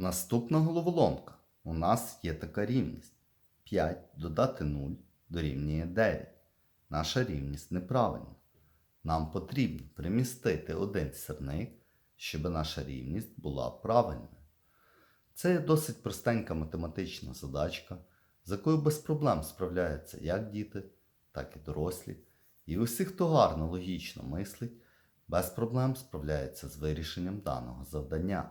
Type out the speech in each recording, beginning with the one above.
Наступна головоломка. У нас є така рівність. 5 додати 0 дорівнює 9. Наша рівність неправильна. Нам потрібно примістити один сірник, щоб наша рівність була правильною. Це є досить простенька математична задачка, з якою без проблем справляються як діти, так і дорослі. І усі, хто гарно логічно мислить, без проблем справляється з вирішенням даного завдання.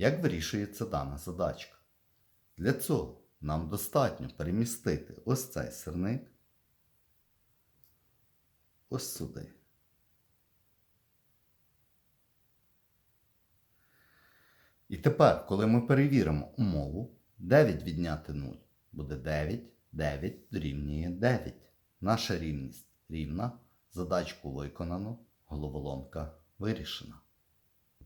Як вирішується дана задачка? Для цього нам достатньо перемістити ось цей сирник ось сюди. І тепер, коли ми перевіримо умову, 9 відняти 0 буде 9, 9 дорівнює 9. Наша рівність рівна, задачку виконано, головоломка вирішена.